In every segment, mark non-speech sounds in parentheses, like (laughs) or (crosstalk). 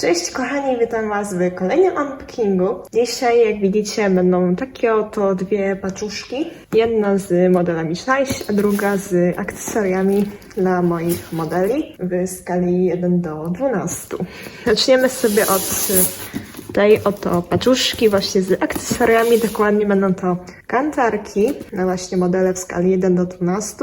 Cześć kochani, witam Was w kolejnym unboxingu. Dzisiaj, jak widzicie, będą takie oto dwie paczuszki. Jedna z modelami 6, a druga z akcesoriami dla moich modeli w skali 1 do 12. Zaczniemy sobie od tej oto paczuszki właśnie z akcesoriami. Dokładnie będą to kantarki na właśnie modele w skali 1 do 12,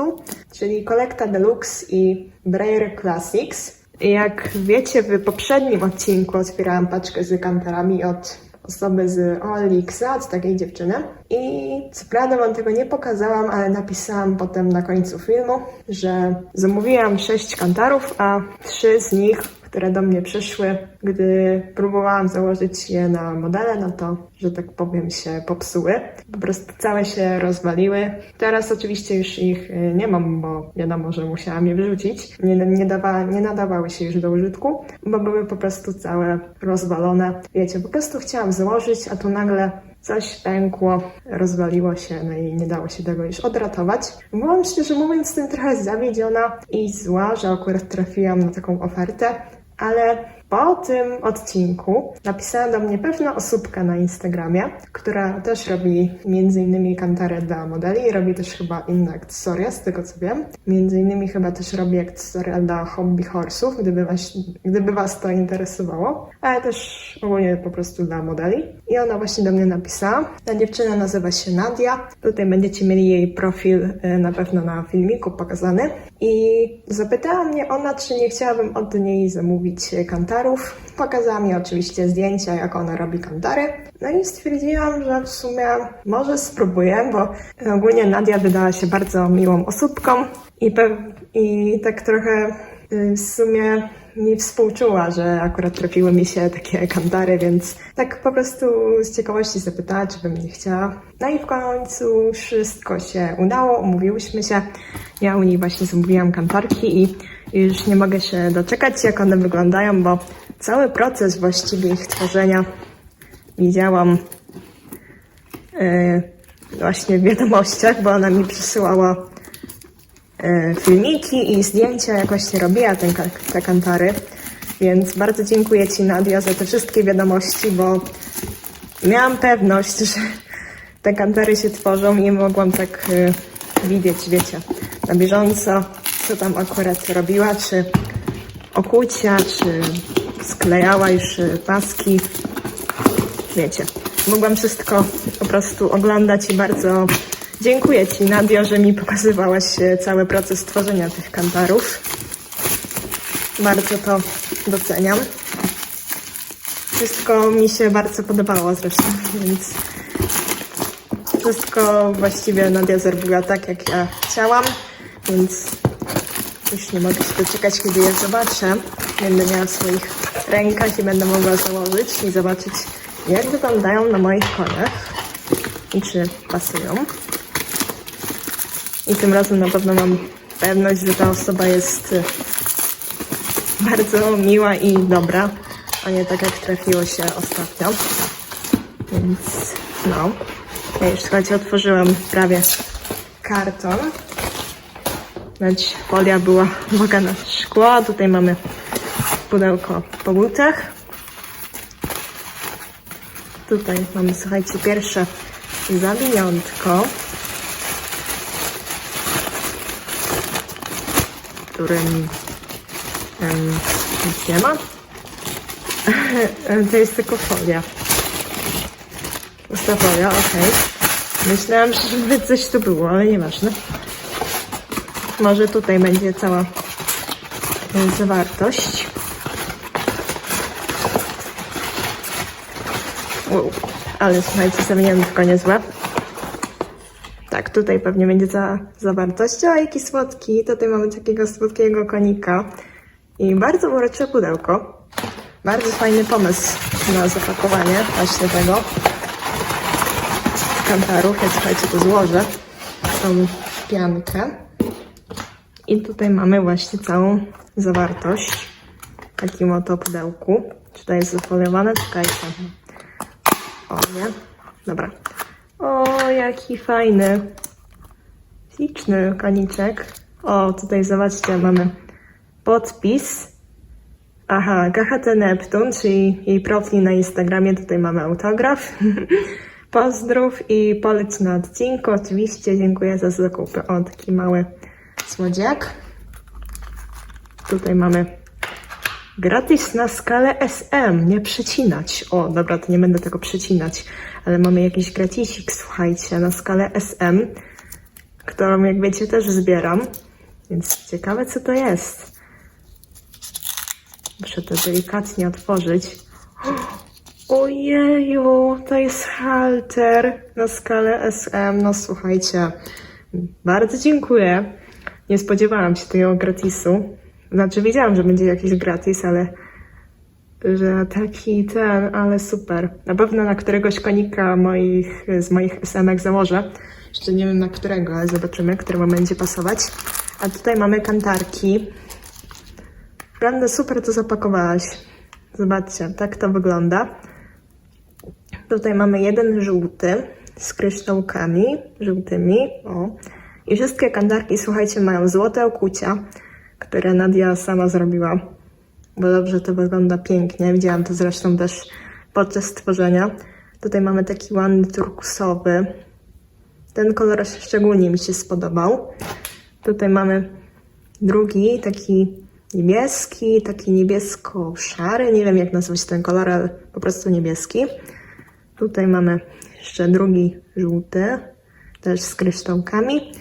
czyli Collecta Deluxe i Braille Classics. Jak wiecie, w poprzednim odcinku otwierałam paczkę z kantarami od osoby z OLX, od takiej dziewczyny. I co prawda wam tego nie pokazałam, ale napisałam potem na końcu filmu, że zamówiłam sześć kantarów, a trzy z nich, które do mnie przyszły, gdy próbowałam założyć je na modele, no to, że tak powiem, się popsuły. Po prostu całe się rozwaliły. Teraz oczywiście już ich y, nie mam, bo wiadomo, że musiałam je wyrzucić. Nie, nie, dawa, nie nadawały się już do użytku, bo były po prostu całe rozwalone. Wiecie, po prostu chciałam założyć, a tu nagle coś pękło, rozwaliło się, no i nie dało się tego już odratować. Byłam szczerze mówiąc tym trochę zawiedziona i zła, że akurat trafiłam na taką ofertę, ale po tym odcinku napisała do mnie pewna osóbka na Instagramie, która też robi innymi kantary dla modeli robi też chyba inne akcesoria, z tego co wiem. Między innymi chyba też robi akcesoria dla hobby horse'ów, gdyby was, gdyby was to interesowało, ale też ogólnie po prostu dla modeli. I ona właśnie do mnie napisała. Ta dziewczyna nazywa się Nadia. Tutaj będziecie mieli jej profil e, na pewno na filmiku pokazany. I zapytała mnie ona, czy nie chciałabym od niej zamówić e, kantarów. Pokazała mi oczywiście zdjęcia, jak ona robi kantary. No i stwierdziłam, że w sumie może spróbuję, bo ogólnie Nadia wydała się bardzo miłą osóbką i, i tak trochę y, w sumie mi współczuła, że akurat trafiły mi się takie kantary, więc tak po prostu z ciekawości zapytała, czy bym nie chciała. No i w końcu wszystko się udało, umówiłyśmy się. Ja u niej właśnie zamówiłam kantarki i już nie mogę się doczekać, jak one wyglądają, bo cały proces właściwie ich tworzenia widziałam e, właśnie w wiadomościach, bo ona mi przysyłała e, filmiki i zdjęcia, jak właśnie robiła ten, te kantary. Więc bardzo dziękuję Ci, Nadia, za te wszystkie wiadomości, bo miałam pewność, że te kantary się tworzą i mogłam tak e, widzieć, wiecie, na bieżąco, co tam akurat robiła, czy okucia, czy sklejała już e, paski. Wiecie, mogłam wszystko po prostu oglądać i bardzo dziękuję Ci, Nadio, że mi pokazywałaś e, cały proces tworzenia tych kantarów. Bardzo to doceniam. Wszystko mi się bardzo podobało zresztą, więc wszystko właściwie Nadia zrobiła tak, jak ja chciałam, więc już nie mogę się doczekać, kiedy je zobaczę. Będę miała w swoich rękach i będę mogła założyć i zobaczyć, jak wyglądają na moich koniach i czy pasują. I tym razem na pewno mam pewność, że ta osoba jest y, bardzo miła i dobra, a nie tak jak trafiło się ostatnio. Więc no. Ja już słuchajcie, otworzyłam prawie karton. Znać folia była uwaga na szkło. Tutaj mamy pudełko po butach. Tutaj mamy, słuchajcie, pierwsze zawiniątko, którym em, nic nie ma. (laughs) to jest tylko folia. Pusta folia, okej. Myślałam, (laughs) że coś tu było, ale nieważne. Może tutaj będzie cała zawartość. Wow. Ale słuchajcie, zawiniętko niezłe. Tak, tutaj pewnie będzie cała zawartość. O, jaki słodki. Tutaj mamy takiego słodkiego konika. I bardzo urocze pudełko. Bardzo fajny pomysł na zapakowanie właśnie tego kantarów. Ja słuchajcie, to złożę. Tą piankę. I tutaj mamy właśnie całą zawartość w takim oto pudełku. Czy to jest zafoliowane? Czekajcie. O nie. Dobra. O, jaki fajny. Śliczny koniczek. O, tutaj zobaczcie, mamy podpis Aha, KHT Neptun, czyli jej profil na Instagramie, tutaj mamy autograf. (laughs) Pozdrów i poleć na odcinku. Oczywiście dziękuję za zakupy. O, taki mały słodziak. Tutaj mamy gratis na skalę SM, nie przecinać. O, dobra, to nie będę tego przecinać, ale mamy jakiś gratisik, słuchajcie, na skalę SM, którą, jak wiecie, też zbieram. Więc ciekawe, co to jest. Muszę to delikatnie otworzyć. Ojeju, to jest halter na skalę SM. No słuchajcie, bardzo dziękuję. Nie spodziewałam się tego gratisu. Znaczy wiedziałam, że będzie jakiś gratis, ale że taki ten, ale super. Na pewno na któregoś konika moich, z moich SM-ek założę. Jeszcze nie wiem na którego, ale zobaczymy, który wam będzie pasować. A tutaj mamy kantarki. Naprawdę super to zapakowałaś. Zobaczcie, tak to wygląda. Tutaj mamy jeden żółty z kryształkami żółtymi. O. I wszystkie kantarki, słuchajcie, mają złote okucia, które Nadia sama zrobiła. Bo dobrze to wygląda pięknie. Widziałam to zresztą też podczas tworzenia. Tutaj mamy taki ładny turkusowy. Ten kolor szczególnie mi się spodobał. Tutaj mamy drugi, taki niebieski, taki niebiesko-szary. Nie wiem jak nazwać ten kolor, ale po prostu niebieski. Tutaj mamy jeszcze drugi żółty, też z kryształkami.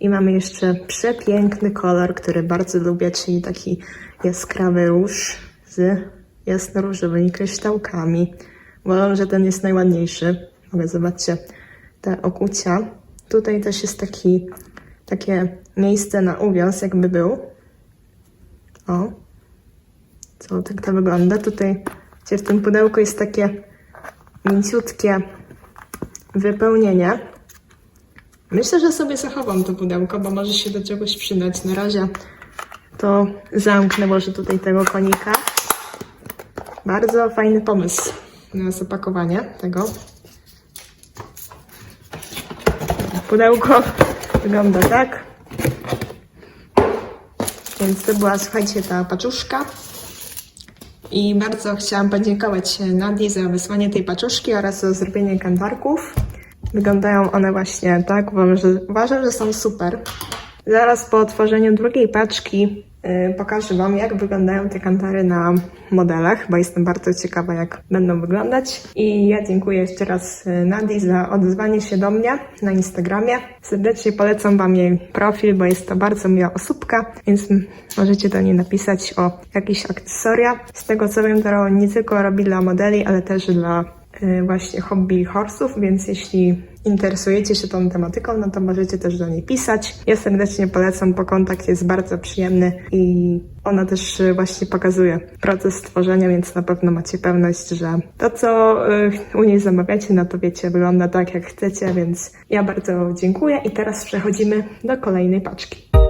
I mamy jeszcze przepiękny kolor, który bardzo lubię, czyli taki jaskrawy róż z jasno-różowymi kryształkami. Uważam, że ten jest najładniejszy. Ale zobaczcie, te okucia. Tutaj też jest taki, takie miejsce na uwiąz, jakby był. O, co tak to wygląda. Tutaj w tym pudełku jest takie mięciutkie wypełnienie. Myślę, że sobie zachowam to pudełko, bo może się do czegoś przydać. Na razie to zamknę może tutaj tego konika. Bardzo fajny pomysł na zapakowanie tego. Pudełko wygląda tak. Więc to była, słuchajcie, ta paczuszka. I bardzo chciałam podziękować Nadii za wysłanie tej paczuszki oraz za zrobienie kantarków. Wyglądają one właśnie tak. Uważam, że, uważam, że są super. Zaraz po otworzeniu drugiej paczki yy, pokażę Wam, jak wyglądają te kantary na modelach, bo jestem bardzo ciekawa, jak będą wyglądać. I ja dziękuję jeszcze raz yy, Nadii za odezwanie się do mnie na Instagramie. Serdecznie polecam Wam jej profil, bo jest to bardzo miła osóbka, więc możecie do niej napisać o jakieś akcesoria. Z tego co wiem, to nie tylko robi dla modeli, ale też dla y, właśnie hobby horsów, więc jeśli interesujecie się tą tematyką, no to możecie też do niej pisać. Ja serdecznie polecam, bo kontakt jest bardzo przyjemny i ona też y, właśnie pokazuje proces tworzenia, więc na pewno macie pewność, że to, co y, u niej zamawiacie, no to wiecie, wygląda tak, jak chcecie, więc ja bardzo dziękuję i teraz przechodzimy do kolejnej paczki.